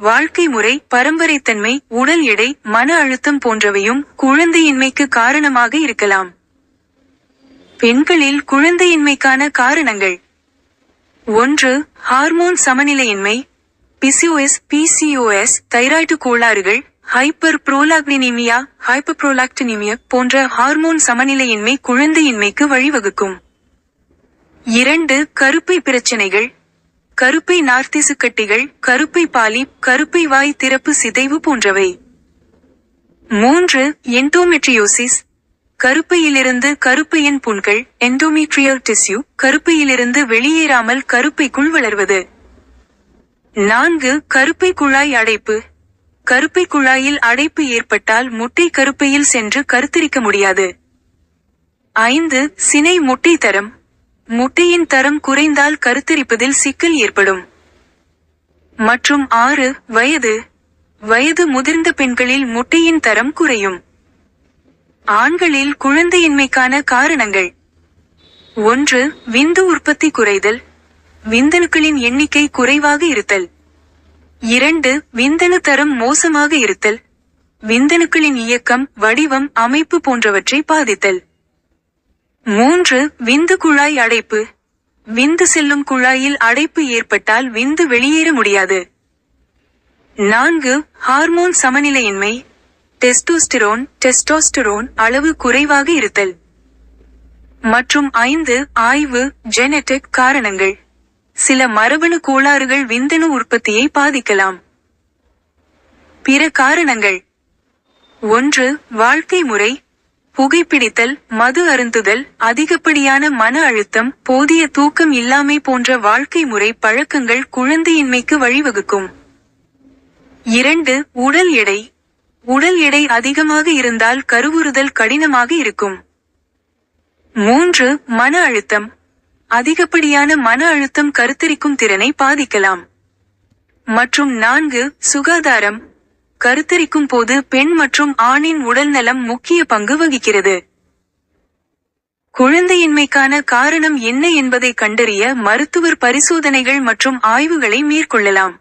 வாழ்க்கை முறை பரம்பரைத்தன்மை உடல் எடை மன அழுத்தம் போன்றவையும் குழந்தையின்மைக்கு காரணமாக இருக்கலாம். பெண்களில் குழந்தையின்மைக்கான காரணங்கள். ஒன்று ஹார்மோன் சமநிலையின்மை. பிசிஓஎஸ் பிசிஓஎஸ் தைராய்டு கோளாறுகள் ஹைப்பர் புரோலாக்டினிமியா ஹைப்பர் புரோலாக்டினிமியா போன்ற ஹார்மோன் சமநிலையின்மை குழந்தையின்மைக்கு வழிவகுக்கும். இரண்டு கருப்பை பிரச்சனைகள். கருப்பை நார்த்திசு கட்டிகள் கருப்பை பாலி கருப்பை வாய் திறப்பு சிதைவு போன்றவை. மூன்று என்டோமெட்ரியோசிஸ் கருப்பையிலிருந்து கருப்பையின் புண்கள் எண்டோமெட்ரியல் டிஸ்யூ கருப்பையிலிருந்து வெளியேறாமல் கருப்பைக்குள் வளர்வது. நான்கு கருப்பை குழாய் அடைப்பு. கருப்பை குழாயில் அடைப்பு ஏற்பட்டால் முட்டை கருப்பையில் சென்று கருத்தரிக்க முடியாது. ஐந்து சினை முட்டை தரம். முட்டையின் தரம் குறைந்தால் கருத்தரிப்பதில் சிக்கல் ஏற்படும். மற்றும் ஆறு வயது. வயது முதிர்ந்த பெண்களில் முட்டையின் தரம் குறையும். ஆண்களில் குழந்தையின்மைக்கான காரணங்கள். ஒன்று விந்து உற்பத்தி குறைதல். விந்தணுக்களின் எண்ணிக்கை குறைவாக இருத்தல். இரண்டு விந்தணு தரம் மோசமாக இருத்தல். விந்தணுக்களின் இயக்கம் வடிவம் அமைப்பு போன்றவற்றை பாதித்தல். மூன்று விந்து குழாய் அடைப்பு. விந்து செல்லும் குழாயில் அடைப்பு ஏற்பட்டால் விந்து வெளியேற முடியாது. நான்கு ஹார்மோன் சமநிலையின்மை. டெஸ்டோஸ்டிரோன் டெஸ்டோஸ்டிரோன் அளவு குறைவாக இருத்தல். மற்றும் ஐந்து ஆய்வு ஜெனட்டிக் காரணங்கள். சில மரபணு கோளாறுகள் விந்தணு உற்பத்தியை பாதிக்கலாம். பிற காரணங்கள். ஒன்று வாழ்க்கை முறை. புகைப்பிடித்தல் மது அருந்துதல் அதிகப்படியான மன அழுத்தம் போதிய தூக்கம் இல்லாமை போன்ற வாழ்க்கை முறை பழக்கங்கள் குழந்தையின்மைக்கு வழிவகுக்கும். இரண்டு உடல் எடை. உடல் எடை அதிகமாக இருந்தால் கருவுறுதல் கடினமாக இருக்கும். மூன்று மன அழுத்தம். அதிகப்படியான மன அழுத்தம் கருத்தரிக்கும் திறனை பாதிக்கலாம். மற்றும் நான்கு சுகாதாரம். கருத்தரிக்கும் போது பெண் மற்றும் ஆணின் உடல்நலம் முக்கிய பங்கு வகிக்கிறது. குழந்தையின்மைக்கான காரணம் என்ன என்பதை கண்டறிய மருத்துவர் பரிசோதனைகள் மற்றும் ஆய்வுகளை மேற்கொள்ளலாம்.